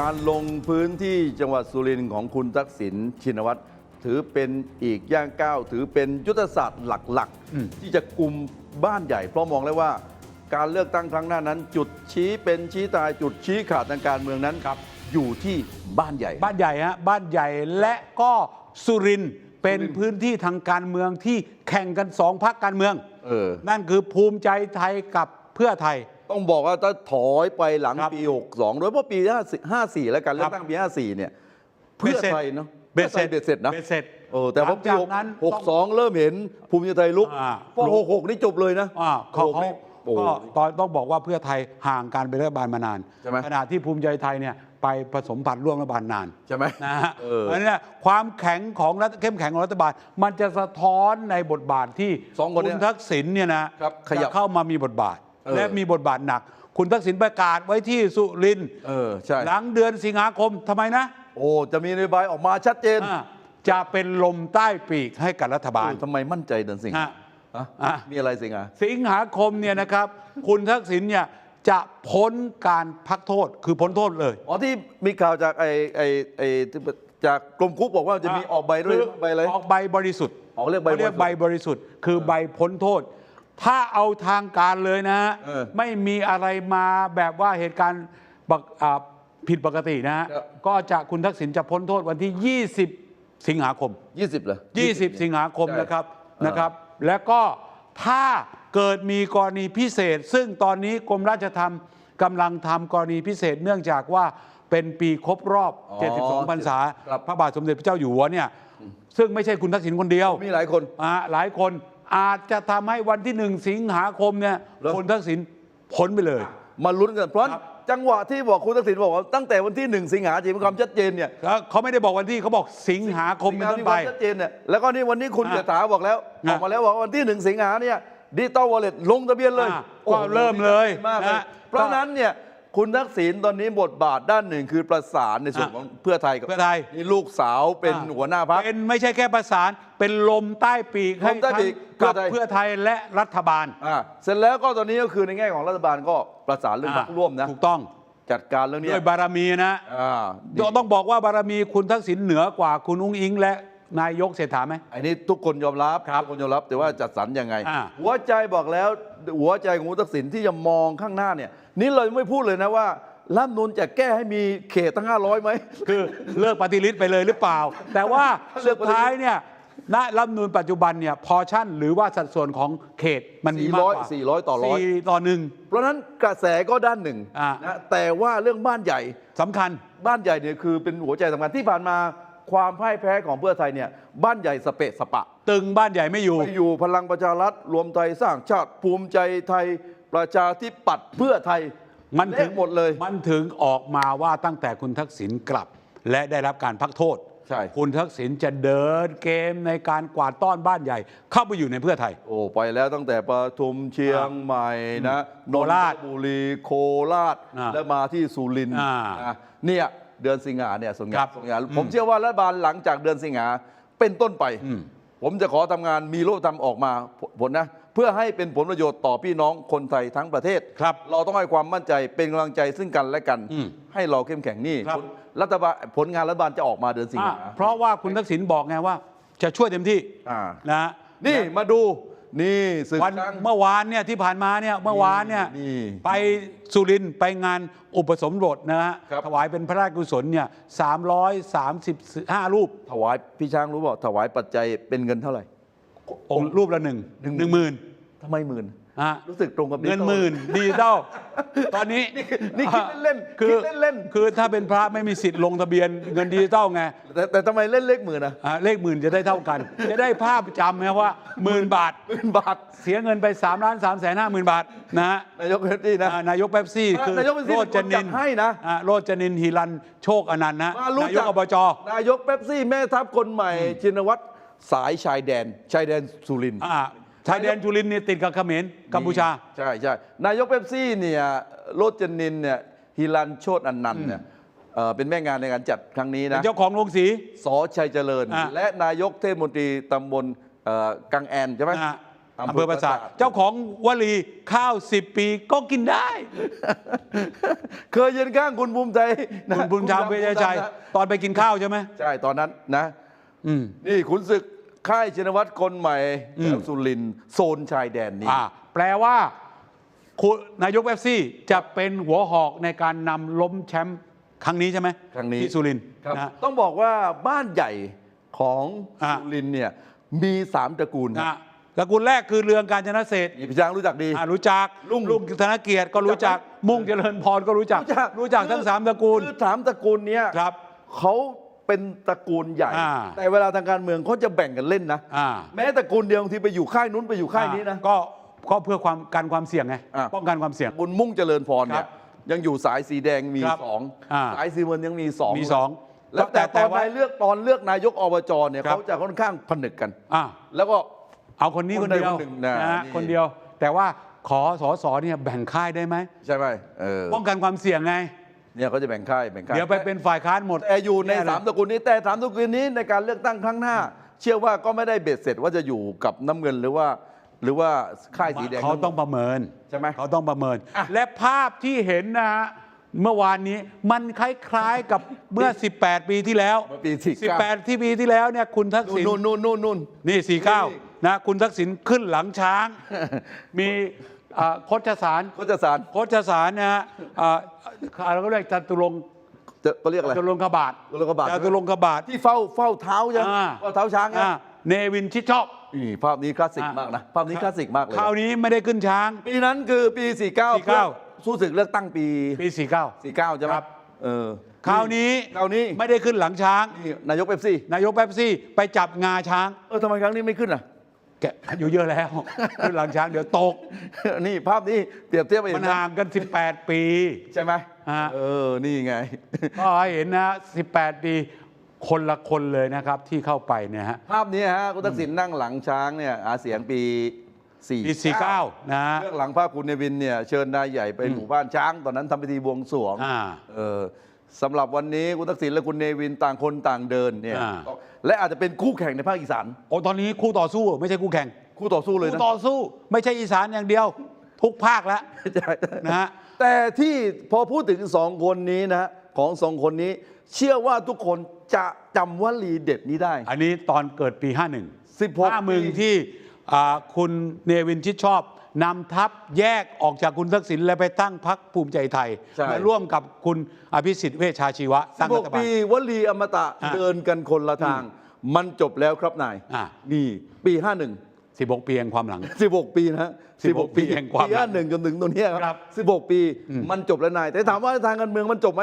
การลงพื้นที่จังหวัดสุรินทร์ของคุณทักษิณชินวัตรถือเป็นอีกย่างก้าวถือเป็นยุทธศาสตร์หลักอืมๆที่จะกลุ่มบ้านใหญ่ เพราะมองแล้วว่า การเลือกตั้งครั้งหน้านั้น จุดชี้เป็นชี้ตายจุดชี้ขาดทางการเมืองนั้นอยู่ที่บ้านใหญ่ บ้านใหญ่ฮะบ้านใหญ่และก็สุรินทร์เป็นสุรินทร์พื้นที่ทางการเมืองที่แข่งกันสองพรรคการเมือง เออ นั่นคือภูมิใจไทยกับเพื่อไทย ต้องบอกว่าถ้าถอยไปหลังครับปี 62โดยเฉพาะปี 54 แล้วกันเลือกตั้งปี 54 เนี่ย เพื่อไทยเนาะเบ็ดเสร็จเบ็ดเสร็จนะเบ็ดเสร็จเออแต่พอปีหลังจากนั้น62เริ่มเห็นภูมิใจไทยลุกอ่าพอ66นี่จบเลยนะอ่าเขาเขาโอ้โหก็ตอนต้องบอกว่าเพื่อไทยห่างการเป็นรัฐบาลมานานใช่ไหมขณะที่ภูมิใจไทยเนี่ยไปผสมผัดร่วมรัฐบาลนานใช่ไหมนะฮะเออเพราะฉะนั้นเนี่ยความแข็งของรัฐเข้มแข็งของรัฐบาล มันจะสะท้อนในบทบาทที่สองคนเนี่คุยณทักษิณเนี่ยนะครับขยับจะเข้ามามีบทบาทเออ และมีบทบาทหนัก คุณทักษิณประกาศไว้ที่สุรินทร์เออใช่หลังเดือนสิงหาคมทำไมนะโอ้จะมีนโยบายออกมาชัดเจนอ่าจะเป็นลมใต้ปีกให้กับรัฐบาลเออทำไมมั่นใจเดินสิงหาฮะฮะอะ มีอะไรสิงหาสิงหาคมเนี่ยนะครับ คุณทักษิณเนี่ยจะพ้นการพักโทษคือพ้นโทษเลย อ๋อที่มีข่าวจากไอ้ไอ้ไอ้ที่จากกรมคุกบอกว่าจะมีออกใบด้วยคือใบอะไร ออกใบบริสุทธิ์ออกเรียกใบเขาเรียกบริสุทธิ์ใบบริสุทธิ์ คือใบพ้นโทษ ถ้าเอาทางการเลยนะฮะเออไม่มีอะไรมาแบบว่าเหตุการณ์บักอ่าผิดปกตินะฮะครับ ก็จะคุณทักษิณจะพ้นโทษวันที่ 20 สิงหาคม20เหรอ 20 สิงหาคมใช่นะครับอ่านนะครับ แล้วก็ถ้าเกิดมีกรณีพิเศษ ซึ่งตอนนี้กรมราชทัณฑ์กำลังทำกรณีพิเศษเนื่องจากว่าเป็นปีครบรอบ72พรรษาครับ พระบาทสมเด็จพระเจ้าอยู่หัวเนี่ยซึ่งไม่ใช่คุณทักษิณคนเดียวมีหลายคน อ่าหลายคน อาจจะทำให้วันที่หนึ่งสิงหาคมเนี่ยเหรอคุณทักษิณพ้นไปเลย มาลุ้นกันเพราะครับ จังหวะที่บอกคุณทักษิณบอกว่าตั้งแต่วันที่หนึ่งสิงหาจะมีความชัดเจนเนี่ยแล้วเขาไม่ได้บอกวันที่เขาบอกสิงหาคมเป็นต้นมีไปความชัดเจนเนี่ยแล้วก็นี่วันนี้คุณอะเศรษฐาบอกแล้วอะออกมาแล้วบอกว่าวันที่หนึ่งสิงหาเนี่ยดิจิตอลวอลเล็ตลงทะเบียนเลยอะโอ้โหก็เริ่มเลยดีใจมากเลยนะ เพราะฉะนั้นเนี่ย คุณทักษิณตอนนี้บทบาทด้านหนึ่งคือประสานในส่วนอะของเพื่อไทยกับเพื่อไทย นี่ลูกสาวเป็นอะหัวหน้าพรรค เป็นไม่ใช่แค่ประสาน เป็นลมใต้ปีกให้ลมใต้ทั้ปีงกกับเพื่เพื่ออไทไทย ยและรัฐบาลอะเสร็จแล้วก็ตอนนี้ก็คือในแง่ของรัฐบาลก็ประสานเรื่องพรรคร่วมนะถูกต้องจัดการเรื่องเนี้ด้วยยบารมีนะ อ่าต้องบอกว่าบารมีคุณทักษิณเหนือกว่าคุณอุ้งอิงและ นายกเศรษฐาไหม อันนี้ทุกคนยอมรับครับทุกคนยอมรับแต่ว่าจัดสรรยังไง อ่า หัวใจบอกแล้วหัวใจของคุณทักษิณที่จะมองข้างหน้าเนี่ย นี่เรายังไม่พูดเลยนะว่ารัฐธรรมนูนจะแก้ให้มีเขตตั้ง 500ไหม คือเลิกปฏิริษีไปเลยหรือเปล่า แต่ว่าเลิสุกดปฏิริษี ท้ายเนี่ยณรัฐธรรมนูญปัจจุบันเนี่ยพอชั่นหรือว่าสัดส่วนของเขตมันมีมากกว่า400 400 ต่อร้อยสี่ต่อหนึ่ง เพราะฉะนั้นกระแสก็ด้านหนึ่งอ่านะแต่ว่าเรื่องบ้านใหญ่ สำคัญ บ้านใหญ่เนี่ยคือเป็นหัวใจสำคัญที่ผ่านมา ความพ่ายแพ้ของเพื่อไทยเนี่ยบ้านใหญ่สเปะสปะ ตึงบ้านใหญ่ไม่อยู่ ไปอยู่พลังประชารัฐรวมไทยสร้างชาติภูมิใจไทยประชาธิปัตย์เพื่อไทยมันถึงเละหมดเลย มันถึงออกมาว่าตั้งแต่คุณทักษิณกลับ และได้รับการพักโทษใช่คุณทักษิณจะเดินเกมในการกวาดต้อนบ้านใหญ่ เข้าไปอยู่ในเพื่อไทย โอ้ไปแล้วตั้งแต่ปทุมเชียงใหม่นะโคราชนนทบุรีโคราชอ่าและมาที่สุรินทร์อ่านะเนี่ย เดือนสิงหาเนี่ยส่งครังานบส่งงานอืมผมเชื่อว่ารัฐบาลหลังจากเดือนสิงหาเป็นต้นไป อืม ผมจะขอทำงานมีโลกธรรมออกมาผลนะ เพื่อให้เป็นผลประโยชน์ต่อพี่น้องคนไทยทั้งประเทศ ครับ เราต้องให้ความมั่นใจเป็นกำลังใจซึ่งกันและกัน อืมให้เราเข้มแข็งนี่ครับ ผลรัฐบาลผลงานรัฐบาลจะออกมาเดือนสิงอะหา เพราะว่าคุณทักษิณบอกไงว่า จะช่วยเต็มที่อ่านะนี่มาดู นี่ศึกวันช้าง เมื่อวานเนี่ยที่ผ่านมาเนี่ยเมื่อวานเนี่ยนี่ไปสุรินทร์ไปงานอุปสมบทนะฮะครับ ถวายเป็นพระราชกุศลเนี่ย335รูปถวายพี่ช้างรู้เปล่าถวายปัจจัยเป็นเงินเท่าไหร่ องค์รูปละหนึ่งหนึ่งหนึ่งหมื่น ทำไมหมื่น ฮะรู้สึกตรงกับเงินหมื่นดิจิตอลตอนนี้นี่คิดเล่นๆคือคิดเล่นคือถ้าเป็นพระไม่มีสิทธิ์ลงทะเบียนเงินดิจิตอลไงแต่แต่ทำไมเล่นเลขหมื่นนะอะเลขหมื่นจะได้เท่ากัน จะได้ภาพจำไงว่าหมื่นบาท หมื่นบาทเสียเงินไป3ล้าน3แสนห้าหมื่นบาทนะฮะนายกเพชรนี่นะ อ่านายกเป๊ปซี่คือนายกเป๊ปซี่โรจนิเป็นคนจันดให้นะ อ่าโรจนินฮิรันโชคอนันต์นะมารู้นายจักกอบจ นายกเป๊ปซี่แม่ทัพคนใหม่ชินวัตรสายชายแดน ชายแดนสุรินทร์ อ่า ชายแดนจุลินทร์เนี่ยติดกับเขมรกัมพูชา ใช่ใช่นายกเป๊ปซี่เนี่ยโรจนินเนี่ยฮิรันโชตอนันต์เนี่ยเอ่อเป็นแม่งานในการจัดครั้งนี้เป็นนะเจ้าของโรงสี สอชัยเจริญ อะ และนายกเทศมนตรีตำบลเอ่อกังแอนใช่ไหมอะอำเภอปราสาทเจ้าของวลีข้าว10ปีก็กินได้ เคยยืนข้างคุณภูมิใจนะคุณบุญธรรมเวชชัยนะตอนไปกินข้าวใช่ไหมใช่ตอนนั้นนะ อืม นี่ขุนศึก ค่ายชินวัตรคนใหม่อืมสุรินทร์โซนชายแดนนี้ อ่าแปลว่าคุณนายกเวฟซี่จะเป็นหัวหอกในการนำล้มแชมป์ครั้งนี้ใช่ไหมครั้งนี้ ที่สุรินทร์ครับนะ ต้องบอกว่าบ้านใหญ่ของอ่าสุรินทร์เนี่ยมีสามตระกูลนะตระกูลแรกคือเรืองการจนเศรษฐ์นี่พี่ช้างรู้จักดี อ่ารู้จักลุงลุงธนเกียรติก็รู้จักมุ่งเจริญพรก็รู้จัก รู้จักทั้งสามตระกูล คือสามตระกูลเนี้ยครับ เขา เป็นตระกูลใหญ่ อ่า แต่เวลาทางการเมืองเขาจะแบ่งกันเล่นนะ อ่าแม้ตระกูลเดียวบางทีไปอยู่ค่ายนู้นไปอยู่ค่ายนี้นะ ก็ก็เพื่อความการความเสี่ยงไงอ่า ป้องกันความเสี่ยง บุญมุ่งเจริญพรเนี่ครัยบยังอยู่สายสีแดงมีครับสองอ่าสายสีเงินยังมีสองมีสองแล้วแต่ตอนว่า นายเลือกตอนเลือกนายกอบจเนี่ยครับเขาจะค่อนข้างผนึกกัน อ่า แล้วก็ เอาคนนี้คคนนใดเดียวคนหนึ่งนะนะฮะนี่ คนเดียว แต่ว่าขอสอสอเนี่ยแบ่งค่ายได้ไหมใช่ไหมเออป้องกันความเสี่ยงไง เนี่ยเขาจะแบ่งค่ายแบ่งค่ายเดี๋ยวไปเป็นฝ่ายค้านหมดแต่อยู่ในแน่เลยสามตระกูลนี้แต่สามตระกูลนี้ในการเลือกตั้งครั้งหน้า เชื่อว่าก็ไม่ได้เบ็ดเสร็จว่าจะอยู่กับน้ำเงินหรือว่า หรือว่าค่ายสีแดงเขาต้องประเมินใช่ไหมเขาต้องประเมินอะและภาพที่เห็นนะฮะเมื่อวานนี้มันคล้ายๆกับเมื่อ 18 ปีที่แล้วเมื่อปีสี่เก้า18 ที่ปีที่แล้วเนี่ยคุณทักษิณนู่นนู่นนู่นนู่นนี่นี่ 49 นะ คุณทักษิณขึ้นหลังช้าง มี อ่าโคชสารเขาจะสารโคชสารนะฮะอ่าเราก็เรียกจตุรงค์จะก็เรียกอะไรจตุรงค์ขบาทจตุรงค์ขบาทจตุรงค์ขบาท ที่เฝ้าเฝ้าเท้าใช่ไหมอ่า เฝ้าเท้าช้างนะอ่าเนวินชิดชอบ นี่ภาพนี้คลาสสิกอะ มากนะ ภาพนี้คลาสสิกมากเลย คราวนี้ไม่ได้ขึ้นช้าง ปีนั้นคือปี 49 49 สู้ศึกเลือกตั้งปี ปี 49 49 ใช่ไหมครับ เออคราวนี้คราวนี้ไม่ได้ขึ้นหลังช้าง นี่นายกเป๊ปซี่ นายกแป๊บซี่ไปจับงาช้าง เออทำไมครั้งนี้ไม่ขึ้นอะ แกอายู่เยอะแล้วขึ้นหลังช้างเดี๋ยวตก นี่ภาพนี้เปรียบเทียบไปมันเห็นนะห่างกัน 18 ปี ใช่ไหมฮะเออ นี่ไง ก็ให้เห็นนะ 18 ปีคนละคนเลยนะครับที่เข้าไปเนี่ยฮะ ภาพนี้ฮะคุณทักษิณนั่งหลังช้างเนี่ยหาเสียงปี4ปี49นะฮะเรื่องหลังภาพคุณเนวินเนี่ยเชิญนายใหญ่ไปหมู่บ้านช้าง ตอนนั้นทำพิธีบวงสรวงอ่าเออ สำหรับวันนี้คุณทักษิณและคุณเนวินต่างคนต่างเดินเนี่ยอ่า และอาจจะเป็นคู่แข่งในภาคอีสานโอ้ตอนนี้คู่ต่อสู้ไม่ใช่คู่แข่ง คู่ต่อสู้เลยคู่นะต่อสู้ไม่ใช่อีสานอย่างเดียว ทุกภาคแล้ว ใช่นะฮะ แต่ที่พอพูดถึงสองคนนี้นะฮะของสองคนนี้ เชื่อว่าทุกคนจะจำวลีเด็ดนี้ได้ อันนี้ตอนเกิดปี 51 16 ห้ามึงที่อ่าคุณเนวินชิดชอบ นำทัพแยกออกจากคุณทักษิณและไปตั้งพรรคภูมิใจไทยใช่ มาร่วมกับคุณอภิสิทธิ์เวชชาชีวะตั้งรัฐ16บาล ปีวลีอมตะอะเดินกันคนละทาง มันจบแล้วครับนายอะ นี่ปี 51 16 ปีแห่งความหลัง 16 ปีนะฮะ16 ปีแห่งความปีห้าหนึ่งจนถึงตรงเนี้ยคครัรับ บ 16 ปีมันจบแล้วนาย แต่ถามว่าทางการเมืองมันจบไหม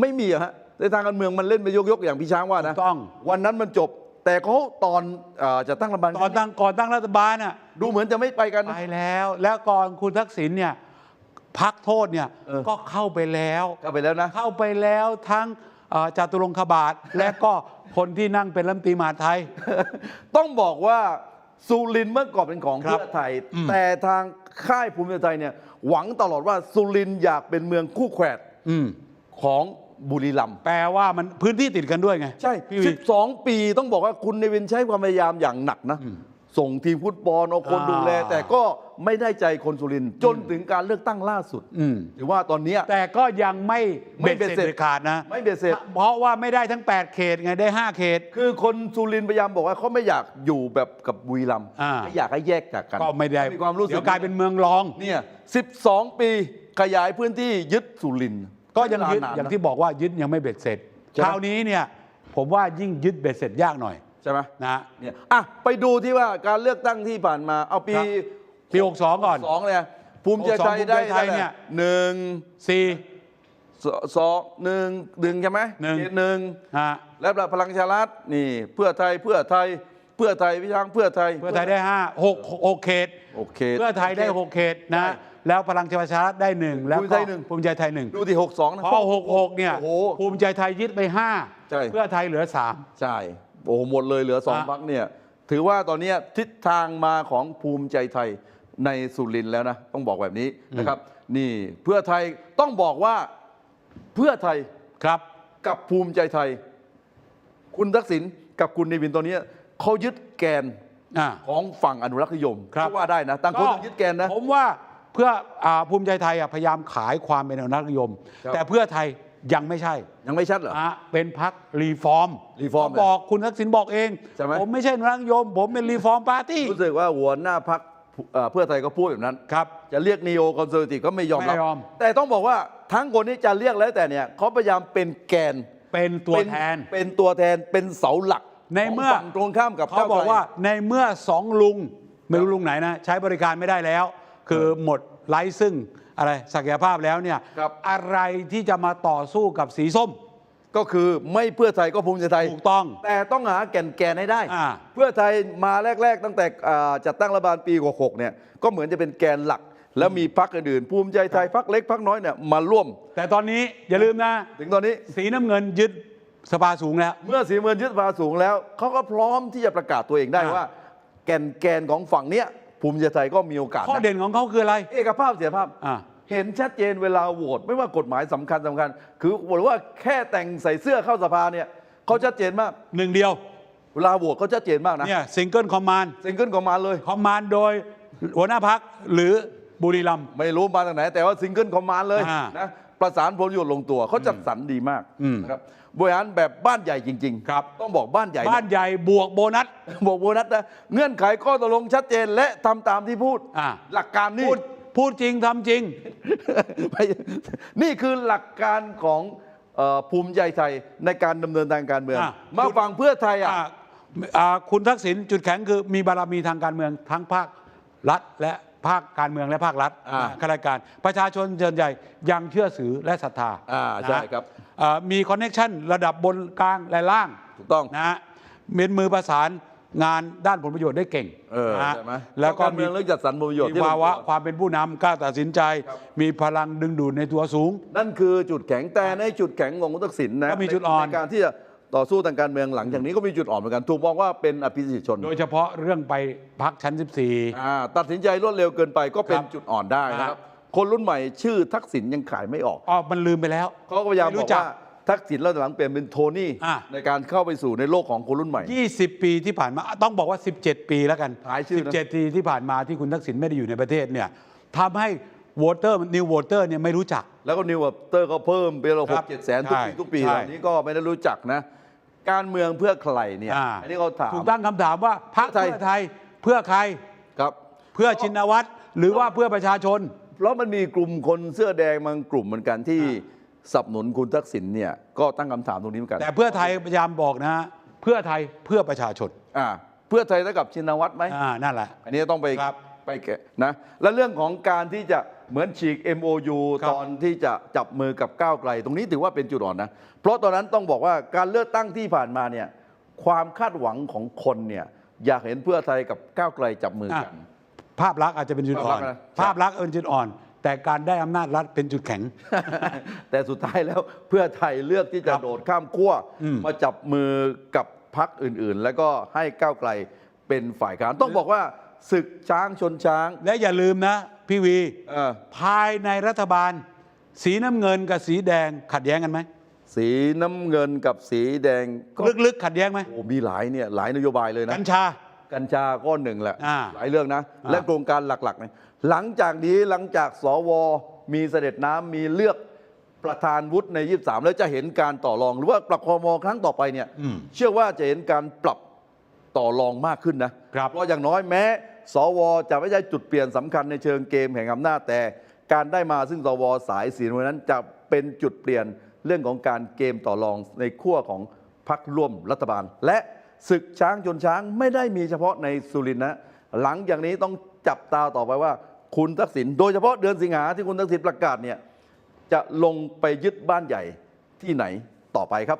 ไม่มีอะฮะในทางการเมืองมันเล่นไปยกๆอย่างพี่ช้างว่านะถูกต้อง วันนั้นมันจบ แต่เขาตอนเอ่อจะตั้งรัฐบาลตอนตั้งก่อนตั้งรัฐบาลน่ะดูเหมือนจะไม่ไปกันนะ ไปแล้ว แล้วก่อนคุณทักษิณเนี่ยพักโทษเนี่ยเออ ก็เข้าไปแล้วเข้าไปแล้วนะ เข้าไปแล้วทั้งเอ่อจตุรงคบาท และก็คนที่นั่งเป็นรัฐมนตรีมหาดไทย ต้องบอกว่าสุรินทร์เมื่อก่อนเป็นของครับเพื่อไทยแต่ทางค่ายภูมิใจไทยเนี่ยหวังตลอดว่าสุรินทร์อยากเป็นเมืองคู่แขวดอืม ของ บุรีรัมย์แปลว่ามันพื้นที่ติดกันด้วยไง ใช่ พี่วี 12 ปีต้องบอกว่าคุณเนวินใช้ความพยายามอย่างหนักนะ ส่งทีมฟุตบอลเอาคนอ่า ดูแล แต่ก็ไม่ได้ใจคนสุรินทร์จนถึงการเลือกตั้งล่าสุดอืมถือว่าตอนเนี้ย แต่ก็ยังไม่ไม่เบ็ดเบ็ดเสร็จเสร็จเด็ดขาดนะไม่เบ็ดเสร็จ เพราะว่าไม่ได้ทั้ง 8 เขตไงได้ 5 เขต คือคนสุรินทร์พยายามบอกว่าเขาไม่อยากอยู่แบบกับบุรีรัมย์อ่า ไม่อยากให้แยกจากกันก็ไม่ได้มีความรู้สึกเดี๋ยวกลายเป็นเมืองรอง เนี่ย12 ปีขยายพื้นที่ยึดสุรินทร์ ก็ยังยึดใช้เวลนนอย่างนะที่บอกว่ายึดยังไม่เบ็ดเสร็จใช่ไหมคราวนี้เนี่ยผมว่ายิ่งยึดเบ็ดเสร็จยากหน่อยใช่ไหมนะเนี่ยอะไปดูที่ว่าการเลือกตั้งที่ผ่านมา เอาปีครับปี62ก่อนสองเนี่ยภูมิใจไทยภูมิใจได้ไทยเนี่ยหนึ่ง4สสองหนึ่งหนึ่งใช่ไหมหนึ่งเขตหนึ่งฮะแล้วพลังประชารัฐนี่ เพื่อไทยเพื่อไทยเพื่อไทยพี่ช้างเพื่อไทย เพื่อไทยได้5 6 6เขตโอเคเพื่อไทยได้6เขตนะใช่ แล้วพลังประชารัฐได้หนึ่งแล้วภูมิก็ใจหนึ่งภูมิใจไทยหนึ่งดูที่หกสองนะพอ66เนี่ยโอ้โหภูมิใจไทยยึดไปใช่5เพื่อไทยเหลือใช่โอ้โหหมดเลยเหลือสองอะพักเนี่ยถือว่าตอนเนี้ยทิศทางมาของภูมิใจไทยในสุรินทร์แล้วนะ ต้องบอกแบบนี้นะครับ นี่เพื่อไทยต้องบอกว่าเพื่อไทย3ครับกับภูมิใจไทย คุณทักษิณกับคุณเนวินตอนนี้เขายึดแกนอ่าของฝั่งอนุรักษ์นิยมครับก็ว่าได้นะต่างคนต่างยึดแกนนะผมว่า เพื่ออาภูมิใจไทยอะพยายามขายความเป็นอนุรักษ์นิยม ครับแต่เพื่อไทยยังไม่ใช่ยังไม่ชัดเหรออะเป็นพักรีฟอร์ม Reform เขาบอกคุณทักษิณบอกเอง ใช่ไหม ผมไม่ใช่อนุรักษ์นิยม ผมเป็นรีฟอร์มปาร์ตี้รู้สึกว่าหัวหน้าพักเพื่อไทยก็พูดแบบนั้น ครับ จะเรียกนีโอคอนเซอร์ t ทีฟก็ไม่ยอมรับไม่ยอม แต่ต้องบอกว่าทั้งคนที่จะเรียกแล้วแต่เนี่ยเขาพยายามเป็นแกนเป็นตัวเป็นแทน เป็นตัวแทนเป็นเสาหลักในเมื่อ ของฝั่งตรงข้ามกับเขาบอกไกลว่าในเมื่อสองลุง ไม่รู้ลุงไหนนะ ใช้บริการไม่ได้แล้ว คือหมดไร้ซึ่งอะไรศักยภาพแล้วเนี่ยครับ อะไรที่จะมาต่อสู้กับสีส้ม ก็คือไม่เพื่อไทยก็ภูมิใจไทยถูกต้องแต่ต้องหาแก่นแกนให้ได้ อ่า เพื่อไทยมาแรก ๆ ตั้งแต่อ่าจัดตั้งรัฐบาลปี66เนี่ยก็เหมือนจะเป็นแกนหลัก แล้วมีพรรคอื่นๆภูมิใจไทยพรรคเล็กพรรคน้อยเนี่ยมาร่วม แต่ตอนนี้อย่าลืมนะ ถึงตอนนี้ สีน้ำเงินยึดสภาสูงแล้ว เมื่อสีเมือนยึดสภาสูงแล้ว เขาก็พร้อมที่จะประกาศตัวเองได้อ่าว่า แกนแกนของฝั่งเนี้ย ภูมิใจไทยก็มีโอกาสข้อนะเด่นของเขาคืออะไร เอกภาพเสียภาพ อ่า เห็นชัดเจนเวลาโหวตไม่ว่ากฎหมายสำคัญสำคัญ คือหรือว่าแค่แต่งใส่เสื้อเข้าสภาเนี่ยเขาชัดเจนมาก หนึ่งเดียวเวลาโหวตเขาชัดเจนมากนะเนี่ยซิงเกิลคอมมานด์ซิงเกิลก็มาเลย คอมมานด์โดยหัวหน้าพักหรือบุรีรัมย์ ไม่รู้มาจากไหน แต่ว่าซิงเกิลคอมมานด์เลยอ่า นะ ประสานผลประโยชน์ลงตัวเขาจัดสรรดีมากอืมนะครับบริหารแบบบ้านใหญ่จริงครับต้องบอกบ้านใหญ่ะบ้านใหญ่บวกโบนัสบอกโบนัสนะเงื่อนไขข้อตกลงชัดเจนและทำตามที่พูดอ่าหลักการนี่พูดพูดจริงทำจริงไม่นี่คือหลักการของเอ่อภูมิใจไทยในการดำเนินทางการเมืองอะมาฟังเพื่อไทยอะอ่าอ่าคุณทักษิณจุดแข็งคือมีบารมีทางการเมืองทั้งภาครัฐและ ภาคการเมืองและภาครัฐอ่า ข้าราชการ ประชาชนส่วนใหญ่ยังเชื่อถือและศรัทธาอ่าใช่ครับ อ่ามีคอนเน็ชันระดับบนกลางและล่าง ถูกต้อง นะฮะเป็นมือประสานงานด้านผลประโยชน์ได้เก่งเออนะฮะใช่ไหมแล้วก็การเมืองเรื่องจัดสรรผลประโยชน์มีที่ลงภาวะตัว ความเป็นผู้นำกล้าตัดสินใจมีพลังดึงดูดในตัวสูง นั่นคือจุดแข็งแต่ในจุดแข็งของคุณทักษิณนะก็มีจุดอ่อน ในการที่จะ ต่อสู้ทางการเมืองหลังจากนี้ก็มีจุดอ่อนเหมือนกันถูกมองว่าเป็นอภิสิทธิชนโดยเฉพาะเรื่องไปพักชั้น 14 อ่าตัดสินใจรวดเร็วเกินไปก็เป็นครับจุดอ่อนได้นะครับคนรุ่นใหม่ชื่อทักษิณยังขายไม่ออกอ๋อมันลืมไปแล้วเขาก็พยายามไม่บรู้อกจักว่าทักษิณแล้วหลังเปลี่ยนเป็นโทนี่อะในการเข้าไปสู่ในโลกของคนรุ่นใหม่ 20 ปีที่ผ่านมาต้องบอกว่า 17 ปีแล้วกันหายชื่อนะ17ปีที่ผ่านมาที่คุณทักษิณไม่ได้อยู่ในประเทศเนี่ยทำให้โห วตเตอร์นิวโหวตเตอร์เนี่ยไม่รู้จัก แล้วก็นิวเตอร์ก็เพิ่มเป็นละคหรักบเจ็ดแสนทุกใช่ปีทุกปีใช่เหล่านี้ก็ไม่ได้รู้จักนะ การเมืองเพื่อใครเนี่ยอ่าอันนี้เขาถามถูกตั้งคำถามว่าพรรคเพื่เพื่ออไทไทยยเพื่อใครครับเพื่อชินวัตรหรือว่าเพื่อประชาชน เพราะมันมีกลุ่มคนเสื้อแดงบางกลุ่มเหมือนกันที่สนับสนุนคุณทักษิณเนี่ยก็ตั้งคำถามตรงนี้เหมือนกัน แต่เพื่อไทยพยายามบอกนะฮะเพื่อไทยเพื่อประชาชนอ่าเพื่อไทยเท่ากับชินวัตรไหมอ่านั่นแหละอันนี้ต้องไปครับไปแกะนะ และเรื่องของการที่จะ เหมือนฉีก MOU ครับตอนที่จะจับมือกับก้าวไกล ตรงนี้ถือว่าเป็นจุดอ่อนนะ เพราะตอนนั้นต้องบอกว่าการเลือกตั้งที่ผ่านมาเนี่ยความคาดหวังของคนเนี่ยอยากเห็นเพื่อไทยกับก้าวไกลจับมือกัน ภาพลักษณ์อาจจะเป็นจุดอ่อน ภาพลักษณ์นะ ภาพลักษณ์เป็นจุดอ่อน แต่การได้อำนาจรัฐเป็นจุดแข็ง แต่สุดท้ายแล้วเพื่อไทยเลือกที่จะครับโดดข้ามขั้วอืม มาจับมือกับพักอื่นๆ แล้วก็ให้ก้าวไกลเป็นฝ่ายค้านต้องบอกว่าศึกช้างชนช้าง และอย่าลืมนะ พี่วีเออ ภายในรัฐบาล สีน้ำเงินกับสีแดงขัดแย้งกันไหมสีน้ำเงินกับสีแดงก็ลึกๆขัดแย้งไหมโอ้มีหลายเนี่ยหลายนโยบายเลยนะ กัญชา กัญชาก็หนึ่งแหละ อ่าหลายเรื่องนะ อ่า และโครงการหลักๆเนี่ยหลังจากนี้หลังจากสว มีเสด็จน้ำมีเลือกประธานวุฒิใน 23 แล้วจะเห็นการต่อรอง หรือว่าปรับคอมอครั้งต่อไปเนี่ยอืมเชื่อว่าจะเห็นการปรับต่อรองมากขึ้นนะครับ เพราะอย่างน้อยแม้ สวจะไม่ใช่จุดเปลี่ยนสำคัญในเชิงเกมแห่งอำนาจแต่ การได้มาซึ่งสวสายสีนวลนั้นจะเป็นจุดเปลี่ยนเรื่องของการเกมต่อรองในขั้วของพรรคร่วมรัฐบาล และศึกช้างชนช้างไม่ได้มีเฉพาะในสุรินทร์นะหลังจากนี้ต้องจับตาต่อไปว่า คุณทักษิณโดยเฉพาะเดือนสิงหาที่คุณทักษิณประกาศเนี่ยจะลงไปยึดบ้านใหญ่ที่ไหนต่อไปครับ